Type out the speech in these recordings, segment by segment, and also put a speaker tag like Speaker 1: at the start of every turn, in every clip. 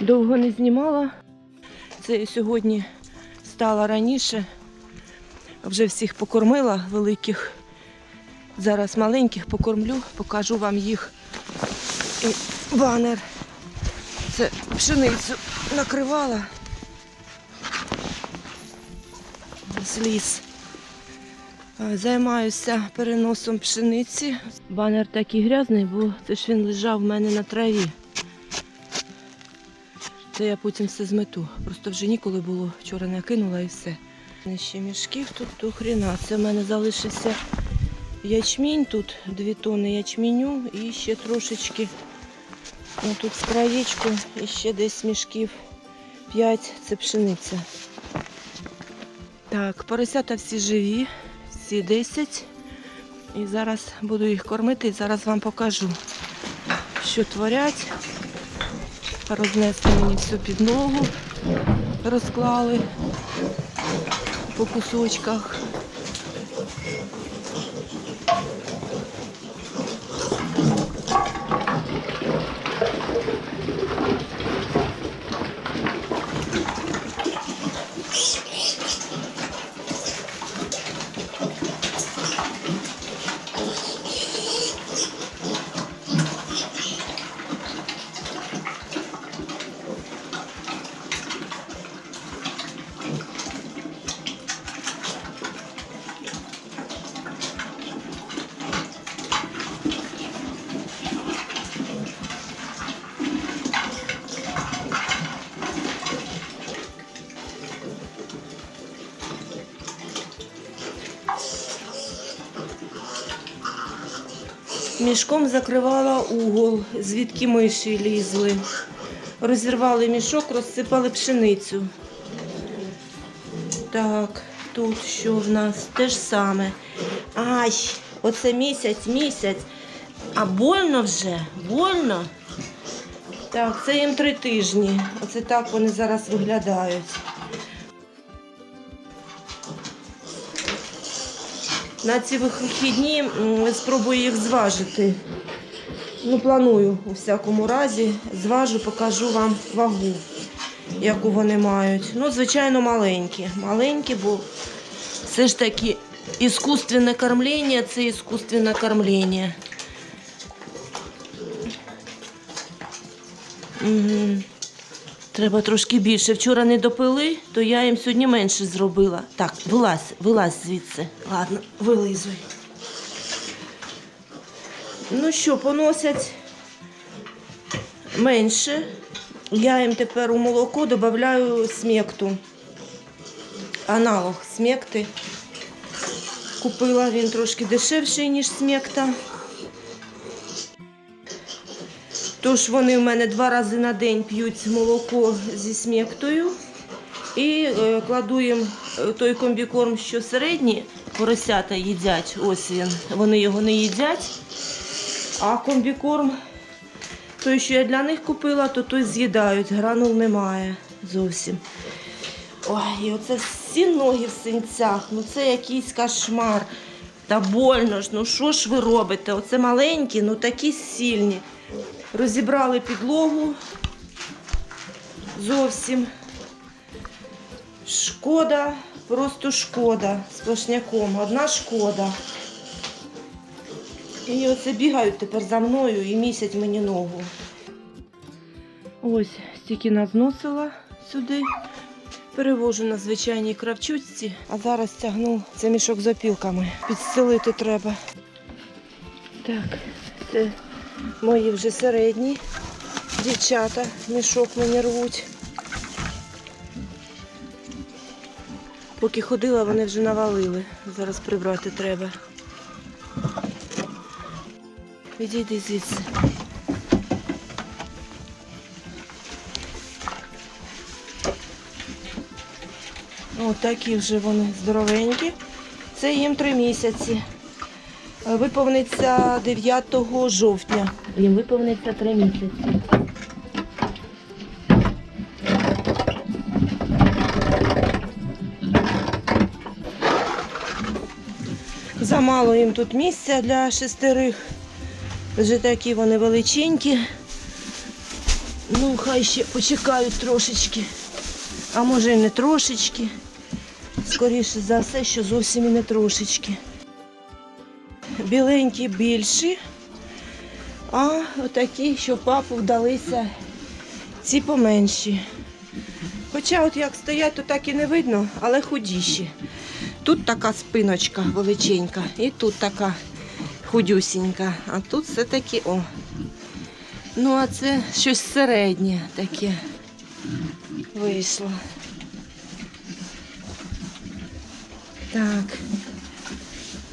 Speaker 1: Довго не знімала. Це сьогодні стала раніше. Вже всіх покормила великих. Зараз маленьких покормлю, покажу вам їх. І банер. Це пшеницю накривала. Зліз. А, Займаюся переносом пшениці. Банер такий грязний, бо це ж він лежав в мене на траві. Це я потім все змету. Просто вже ніколи було. Вчора накинула і все. Ще мішків тут до хріна. Це в мене залишився ячмінь, тут дві тони ячменю і ще трошечки. Тут з краєчку і ще десь мішків 5 це пшениця. Так, поросята всі живі, всі 10. І зараз буду їх кормити і зараз вам покажу, що творять. Рознесли мені всю підлогу, розклали по кусочках. Мішком закривала угол, звідки миші лізли. Розірвали мішок, розсипали пшеницю. Так, тут що в нас? Те ж саме. Ай, оце місяць, місяць. А больно вже, больно. Так, це їм три тижні. Оце так вони зараз виглядають. На ці вихідні спробую їх зважити. Ну, планую у всякому разі. Зважу, покажу вам вагу, яку вони мають. Ну, звичайно, маленькі. Маленькі, бо все ж таки іскусственне кормлення це іскусственне кормлення. Угу. Треба трошки більше. Вчора не допили, то я їм сьогодні менше зробила. Так, вилазь, вилазь звідси. Ладно, вилизуй. Ну що, поносять менше. Я їм тепер у молоко додаю смекту. Аналог смекти. Купила він трошки дешевший, ніж смекта. Тож вони в мене два рази на день п'ють молоко зі смектою. І е, кладу їм е, той комбікорм, що середні поросята їдять. Ось він. Вони його не їдять. А комбікорм, той, що я для них купила, то той з'їдають. Гранул немає зовсім. Ой, і оце всі ноги в синцях. Ну це якийсь кошмар. Та больно ж, ну що ж ви робите? Оце маленькі, ну такі сильні. Розібрали підлогу зовсім. Шкода, просто шкода сплошняком. Одна шкода. І оце бігають тепер за мною і місять мені ногу. Ось стільки назносила сюди. Перевожу на звичайній кравчучці, а зараз тягну це мішок з опілками. Підстелити треба. Так, це мої вже середні. Дівчата мішок мені рвуть. Поки ходила, вони вже навалили. Зараз прибрати треба. Відійди звідси. Ось такі вже вони здоровенькі. Це їм три місяці. Е, виповниться 9 жовтня. Їм виповниться 3 місяці. Замало їм тут місця для шестерих. Вже такі вони величенькі. Ну, хай ще почекають трошечки, а може і не трошечки. Скоріше за все, що зовсім і не трошечки. Біленькі більші, а отакі, що папу вдалися, ці поменші. Хоча от як стоять, то так і не видно, але худіші. Тут така спиночка величенька, і тут така худюсінька, а тут все таки о. Ну, а це щось середнє таке вийшло. Так.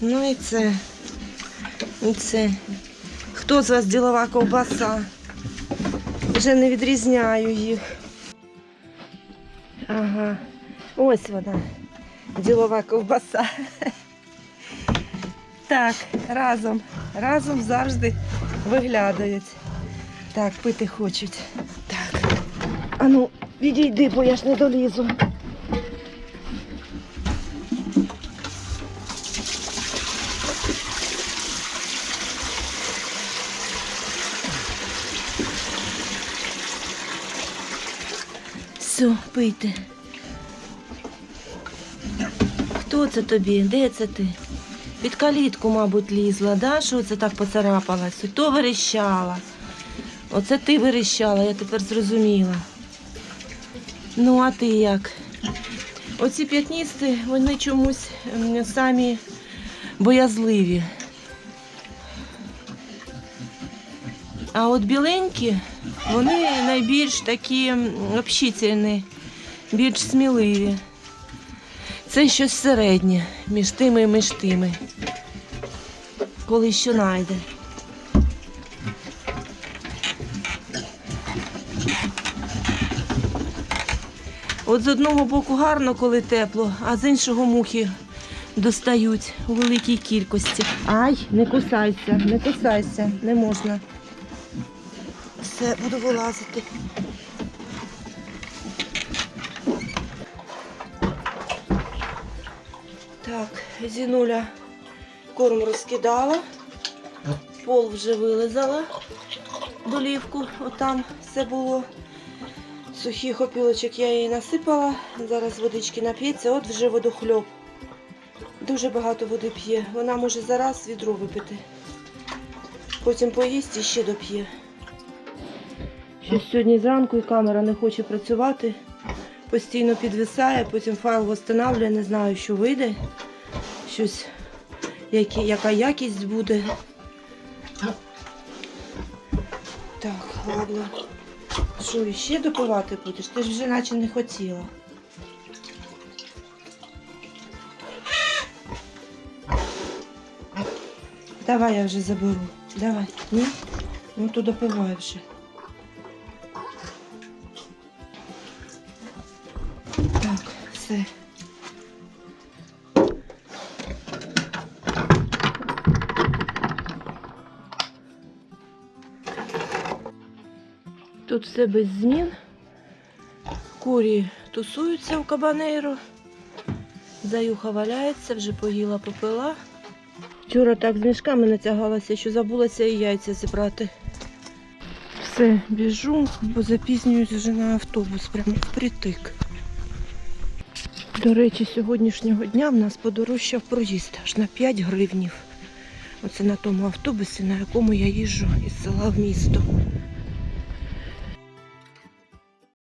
Speaker 1: Ну і це. І це. Хто з вас ділова ковбаса? Вже не відрізняю їх. Ага. Ось вона. Ділова ковбаса. Так, разом. Разом завжди виглядають. Так, пити хочуть. Так. Ану, відійди, бо я ж не долізу. Все, пийте. Хто це тобі? Де це ти? Під калітку, мабуть, лізла, да? Що це так поцарапалась? То верещала. Оце ти верещала, я тепер зрозуміла. Ну, а ти як? Оці п'ятністи, вони чомусь самі боязливі. А от біленькі, вони найбільш такі общительні, більш сміливі. Це щось середнє між тими і між тими. Коли що найде. От з одного боку гарно, коли тепло, а з іншого мухи достають у великій кількості. Ай, не кусайся, не кусайся, не можна. Все, буду вилазити. Так, Зінуля корм розкидала, пол вже вилизала, долівку, отам все було. Сухих опілочок я їй насипала, зараз водички нап'ється, от вже водохльоп. Дуже багато води п'є. Вона може зараз відро випити. Потім поїсть і ще доп'є. Сьогодні зранку і камера не хоче працювати. Постійно підвисає, потім файл встановлює, не знаю, що вийде. Щось, які, яка якість буде. Так, ладно. Що, іще допивати будеш? Ти ж вже наче не хотіла. Давай я вже заберу. Давай. Ні? Ну то допивай вже. Все. Тут все без змін. Курі тусуються у кабанейро. Заюха валяється, вже поїла, попила. Вчора так з мішками натягалася, що забулася і яйця зібрати. Все, біжу, бо запізнююсь вже на автобус, прямо впритик. До речі, сьогоднішнього дня в нас подорожчав проїзд аж на 5 гривнів. Оце на тому автобусі, на якому я їжджу із села в місто.